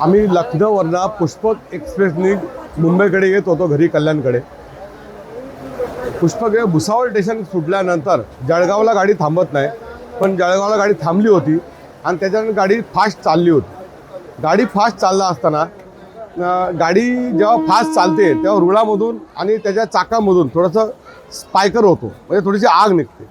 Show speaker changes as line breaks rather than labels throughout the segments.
आम्ही लखनौवरनं पुष्पक एक्सप्रेसनी मुंबईकडे येत होतो घरी कल्याणकडे. पुष्पक भुसावळ स्टेशन सुटल्यानंतर जळगावला गाडी थांबत नाही पण जळगावला गाडी थांबली होती आणि त्याच्यानंतर गाडी फास्ट चालली होती. गाडी फास्ट चालला असताना गाडी जेव्हा फास्ट चालते तेव्हा रुळामधून आणि त्याच्या चाकामधून थोडंसं स्पायकर होतो म्हणजे थोडीशी आग निघते.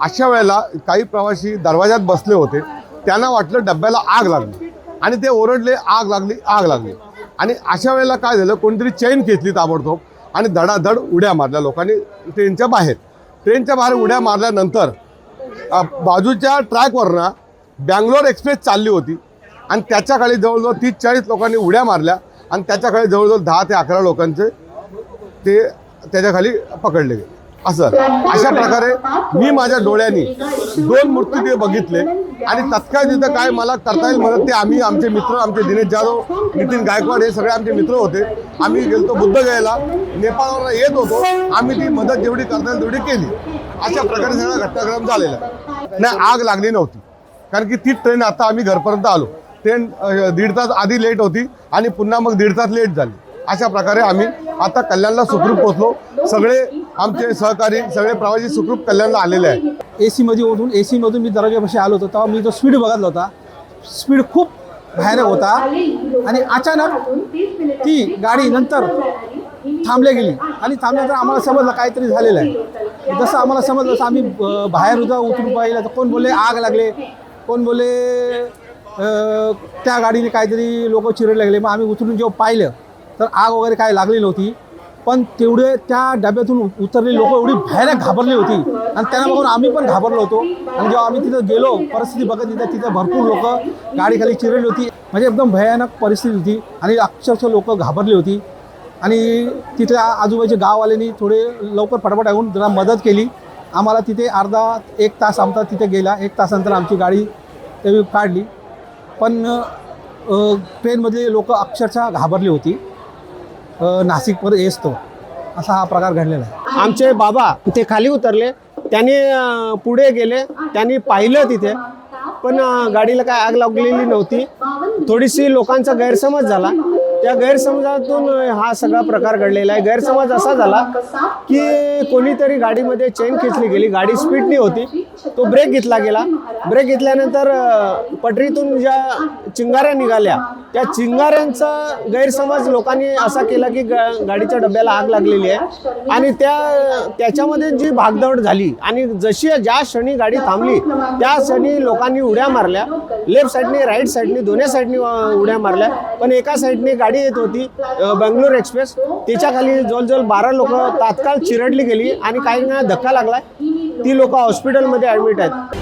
अशा वेळेला काही प्रवासी दरवाजात बसले होते त्यांना वाटलं डब्याला आग लागली. आणि ते ओरडले आग लागली आग लागली. आणि अशा वेळेला काय झालं कोणतरी चेन खेचली ताबडतोब आणि धडाधड उड्या मारल्या लोकांनी ट्रेनच्या बाहेर. ट्रेनच्या बाहेर उड्या मारल्यानंतर बाजूच्या ट्रॅकवरनं बँगलोर एक्सप्रेस चालली होती. आणि त्याच्याखाली जवळजवळ तीस चाळीस लोकांनी उड्या मारल्या आणि त्याच्याखाली जवळजवळ दहा ते अकरा लोकांचे ते त्याच्याखाली पकडले गेले. असं. अशा प्रकारे मी माझ्या डोळ्यांनी दोन मूर्ती ते बघितले आणि तत्काळ तिथं काय मला करता येईल मदत ते आम्ही आमचे मित्र आमचे दिनेश जाधव नितीन गायकवाड हे सगळे आमचे मित्र होते. आम्ही गेलतो बुद्धगयाला नेपाळवर येत होतो. आम्ही ती मदत जेवढी करता येईल तेवढी केली. अशा प्रकारे सगळा घटनाक्रम झालेला. नाही आग लागली नव्हती. कारण की ती ट्रेन आता आम्ही घरपर्यंत आलो. ट्रेन दीड तास आधी लेट होती आणि पुन्हा मग दीड तास लेट झाली. अशा प्रकारे आम्ही आता कल्याणला सुखरूप पोहोचलो. सगळे आमचे सहकारी सगळे प्रवासी सुखरूप कल्याणला आलेले आहेत.
ए सीमध्ये ओढून ए सीमधून मी दरवाजापाशी आलो होतो तेव्हा मी तो स्पीड बघितला होता स्पीड खूप भयानक होता. आणि अचानक ती गाडी नंतर थांबल्या गेली. आणि थांबल्यानंतर आम्हाला समजलं काहीतरी झालेलं आहे. जसं आम्हाला समजलं तसं आम्ही बाहेर उद्या उतरून पाहिलं तर कोण बोलले आग लागले. कोण बोलले त्या गाडीने काहीतरी लोक चिरडले लागले मग आम्ही उतरून जेव्हा पाहिलं तर आग वगैरे काय लागली नव्हती. पण तेवढे त्या डब्यातून उतरलेली लोक एवढी भयानक घाबरली होती. आणि त्यांना बघून आम्ही पण घाबरलो होतो. आणि जेव्हा आम्ही तिथं गेलो परिस्थिती बघत तिथं तिथं भरपूर लोक गाडीखाली चिरली होती. म्हणजे एकदम भयानक परिस्थिती होती. आणि अक्षरशः लोक घाबरली होती. आणि तिथल्या आजूबाजूच्या गाववाल्यांनी थोडे लवकर फटाफट येऊन जरा मदत केली. आम्हाला तिथे अर्धा एक तास आमचा तिथे गेला. एक तासानंतर आमची गाडी तेवढी काढली. पण ट्रेनमधले लोक अक्षरशः घाबरली होती. अ, नाशिकवर येसतो असा हा प्रकार घडलेला आहे.
आमचे बाबा ते खाली उतरले. त्यांनी पुढे गेले. त्यांनी पाहिलं तिथे. पण गाडीला काय आग लागलेली नव्हती. थोडीशी लोकांचा गैरसमज झाला. त्या गैरसमजातून हा सगळा प्रकार घडलेला आहे. गैरसमज असा झाला की कोणीतरी गाडीमध्ये चेन खेचली गेली. गाडी स्पीडनी होती. तो ब्रेक घेतला गेला. ब्रेक घेतल्यानंतर पटरीतून ज्या चिंगाऱ्या निघाल्या. त्या चिंगाऱ्यांचा गैरसमज लोकांनी असा केला की गा- गाडीच्या डब्याला आग लागलेली आहे. आणि त्या त्याच्यामध्ये जी भागदौड झाली आणि जशी ज्या क्षणी गाडी थांबली त्या क्षणी लोकांनी उड्या मारल्या. लेफ्ट साईडने राईट साईडने दोन्ही साईडने उड्या मारल्या. पण एका साईडने गाडी येत होती बंगलोर एक्सप्रेस. त्याच्याखाली जवळजवळ बारा लोक तात्काळ चिरडली गेली आणि काही धक्का लागला ती लोक हॉस्पिटलमध्ये ॲडमिट आहेत.